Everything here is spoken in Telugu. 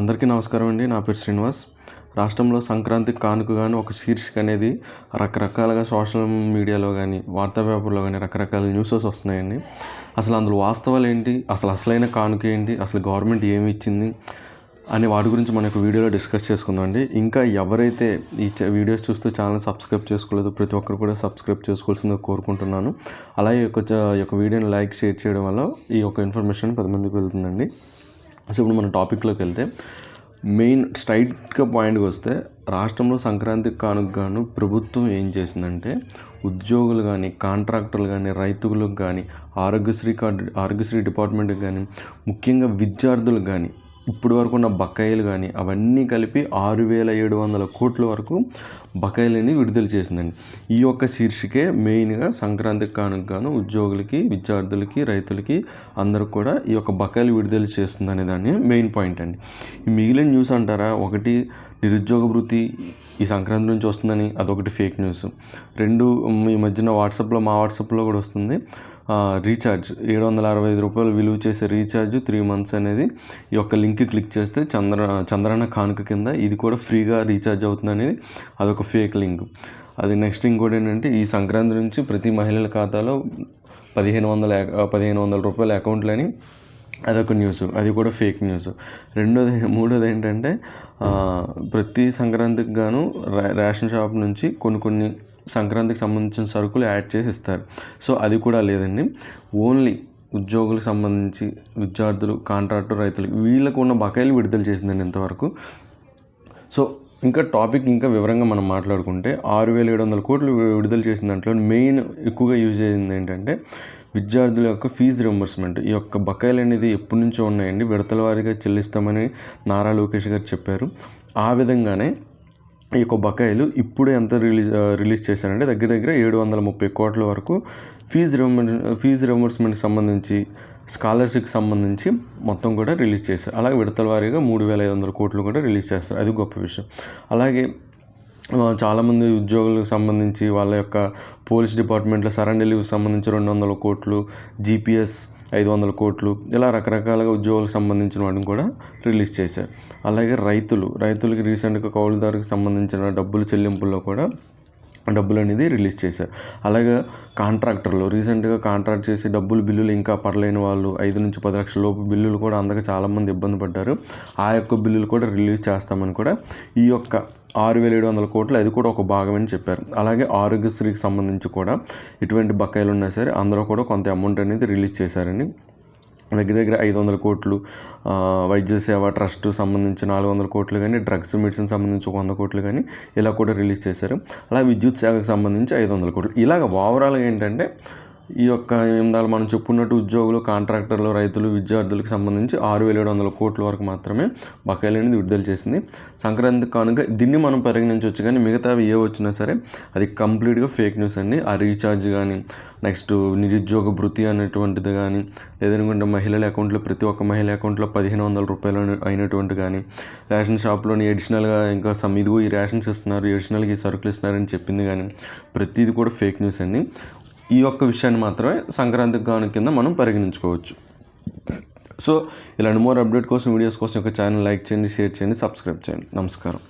అందరికీ నమస్కారం అండి. నా పేరు శ్రీనివాస్. రాష్ట్రంలో సంక్రాంతి కానుక ఒక శీర్షిక అనేది రకరకాలుగా సోషల్ మీడియాలో కానీ వార్తా పేపర్లో కానీ రకరకాల న్యూసెస్ వస్తున్నాయండి. అసలు అందులో వాస్తవాలు ఏంటి? అసలు అసలైన కానుక ఏంటి? అసలు గవర్నమెంట్ ఏమి ఇచ్చింది? అనే వాటి గురించి మన యొక్క వీడియోలో డిస్కస్ చేసుకుందామండి ఇంకా ఎవరైతే ఈ వీడియోస్ చూస్తూ ఛానల్ సబ్స్క్రైబ్ చేసుకోలేదు ప్రతి ఒక్కరు కూడా సబ్స్క్రైబ్ చేసుకోవాల్సిందిగా కోరుకుంటున్నాను. అలాగే యొక్క చ- ఈ యొక్క వీడియోని లైక్ షేర్ చేయడం వల్ల ఈ యొక్క ఇన్ఫర్మేషన్ పది మందికి వెళ్తుందండి. సో ఇప్పుడు మన టాపిక్లోకి వెళ్తే మెయిన్ స్ట్రైట్గా పాయింట్కి వస్తే రాష్ట్రంలో సంక్రాంతికి కానుకగాను ప్రభుత్వం ఏం చేసిందంటే ఉద్యోగులు కానీ కాంట్రాక్టర్లు కానీ రైతులకు కానీ ఆరోగ్యశ్రీ కార్డు ఆరోగ్యశ్రీ డిపార్ట్మెంట్కి కానీ ముఖ్యంగా విద్యార్థులకు కానీ ఇప్పటి వరకు ఉన్న బకాయిలు కానీ అవన్నీ కలిపి ఆరు వేల ఏడు వందల కోట్ల వరకు బకాయిలని విడుదల చేసిందండి. ఈ యొక్క శీర్షికే మెయిన్గా సంక్రాంతికి కానుగాను ఉద్యోగులకి విద్యార్థులకి రైతులకి అందరూ కూడా ఈ యొక్క బకాయిలు విడుదల చేస్తుందనే దాన్ని మెయిన్ పాయింట్ అండి. ఈ మిగిలిన న్యూస్ అంటారా? ఒకటి నిరుద్యోగ భృతి ఈ సంక్రాంతి నుంచి వస్తుందని అదొకటి ఫేక్ న్యూస్. రెండు ఈ మధ్యన వాట్సాప్లో మా వాట్సాప్లో కూడా వస్తుంది. రీఛార్జ్ ఏడు వందల అరవై ఐదు రూపాయలు విలువ చేసే రీఛార్జ్ త్రీ మంత్స్ అనేది ఈ యొక్క లింక్ క్లిక్ చేస్తే చంద్ర చంద్రన్న కానుక కింద ఇది కూడా ఫ్రీగా రీఛార్జ్ అవుతుంది అనేది అదొక ఫేక్ లింక్ అది నెక్స్ట్ ఇంకోటి ఏంటంటే ఈ సంక్రాంతి నుంచి ప్రతి మహిళల ఖాతాలో పదిహేను వందల పదిహేను వందల రూపాయల అకౌంట్లని అదొక న్యూస్. అది కూడా ఫేక్ న్యూస్. రెండోది మూడోది ఏంటంటే ప్రతి సంక్రాంతికి గాను రేషన్ షాప్ నుంచి కొన్ని కొన్ని సంక్రాంతికి సంబంధించిన సరుకులు యాడ్ చేసి ఇస్తారు. సో అది కూడా లేదండి. ఓన్లీ ఉద్యోగులకు సంబంధించి విద్యార్థులు కాంట్రాక్టు రైతులు వీళ్ళకు ఉన్న బకాయిలు విడుదల చేసిందండి ఇంతవరకు. సో ఇంకా టాపిక్ ఇంకా వివరంగా మనం మాట్లాడుకుంటే ఆరు వేల ఏడు వందల కోట్లు విడుదల చేసిన దాంట్లో మెయిన్ ఎక్కువగా యూజ్ చేసింది ఏంటంటే విద్యార్థుల యొక్క ఫీజు రింబర్స్మెంట్ ఈ యొక్క బకాయిలు అనేది ఎప్పటి నుంచో ఉన్నాయండి. విడతల వారీగా చెల్లిస్తామని నారా లోకేష్ గారు చెప్పారు. ఆ విధంగానే ఈ యొక్క బకాయిలు ఇప్పుడు ఎంత రిలీజ్ రిలీజ్ చేశారంటే దగ్గర దగ్గర ఏడు వందల ముప్పై కోట్ల వరకు ఫీజు రిమంబర్ ఫీజు రిమర్స్మెంట్కి సంబంధించి స్కాలర్షిప్కి సంబంధించి మొత్తం కూడా రిలీజ్ చేశారు. అలాగే విడతల వారీగా మూడు వేల ఐదు వందల కోట్లు కూడా రిలీజ్ చేస్తారు. అది గొప్ప విషయం. అలాగే చాలామంది ఉద్యోగులకు సంబంధించి వాళ్ళ యొక్క పోలీస్ డిపార్ట్మెంట్లో సరెండర్ సంబంధించి రెండు వందల కోట్లు జీపీఎస్ ఐదు వందల కోట్లు ఇలా రకరకాలుగా ఉద్యోగులకు సంబంధించిన వాటిని కూడా రిలీజ్ చేశారు. అలాగే రైతులు రైతులకి రీసెంట్గా కౌలుదారుకి సంబంధించిన డబ్బులు చెల్లింపుల్లో కూడా డబ్బులు అనేది రిలీజ్ చేశారు. అలాగే కాంట్రాక్టర్లు రీసెంట్గా కాంట్రాక్ట్ చేసి డబ్బులు బిల్లులు ఇంకా పడలేని వాళ్ళు ఐదు నుంచి పది లక్షల లోపు బిల్లులు కూడా అందక చాలామంది ఇబ్బంది పడ్డారు. ఆ యొక్క బిల్లులు కూడా రిలీజ్ చేస్తామని కూడా ఈ యొక్క ఆరు వేల ఏడు వందల కోట్లు అది కూడా ఒక భాగమని చెప్పారు. అలాగే ఆరోగ్యశ్రీకి సంబంధించి కూడా ఎటువంటి బకాయిలు ఉన్నా సరే అందరూ కూడా కొంత అమౌంట్ అనేది రిలీజ్ చేశారని దగ్గర దగ్గర ఐదు వందల కోట్లు వైద్య సేవ ట్రస్ట్ సంబంధించి నాలుగు వందల కోట్లు కానీ డ్రగ్స్ మెడిసిన్ సంబంధించి ఒక వంద కోట్లు కానీ ఇలా కూడా రిలీజ్ చేశారు. అలా విద్యుత్ శాఖకు సంబంధించి ఐదు వందల కోట్లు. ఇలాగ ఓవరాల్గా ఏంటంటే ఈ యొక్క ఇందాక మనం చెప్పుకున్నట్టు ఉద్యోగులు కాంట్రాక్టర్లు రైతులు విద్యార్థులకు సంబంధించి ఆరు వేల ఏడు వందల కోట్ల వరకు మాత్రమే బకాయిలు అనేది విడుదల చేసింది. సంక్రాంతి కానుక దీన్ని మనం పరిగణించవచ్చు కానీ మిగతావి ఏ వచ్చినా సరే అది కంప్లీట్గా ఫేక్ న్యూస్ అండి. ఆ రీఛార్జ్ కానీ నెక్స్ట్ నిరుద్యోగ భృతి అనేటువంటిది కానీ లేదనుకుంటే మహిళల అకౌంట్లో ప్రతి ఒక్క మహిళ అకౌంట్లో పదిహేను వందల రూపాయలు అయినటువంటి కానీ రేషన్ షాప్లోని అడిషనల్గా ఇంకా సమ్ ఇదిగో ఈ రేషన్స్ ఇస్తున్నారు అడిషనల్గా ఈ సరుకులు ఇస్తున్నారని చెప్పింది కానీ ప్రతిది కూడా ఫేక్ న్యూస్ అండి. ఈ యొక్క విషయాన్ని మాత్రమే సంక్రాంతికి గాను కింద మనం పరిగణించుకోవచ్చు. సో ఇలాంటి మోర్ అప్డేట్ కోసం వీడియోస్ కోసం ఒక ఛానల్ లైక్ చేయండి షేర్ చేయండి సబ్స్క్రైబ్ చేయండి. నమస్కారం.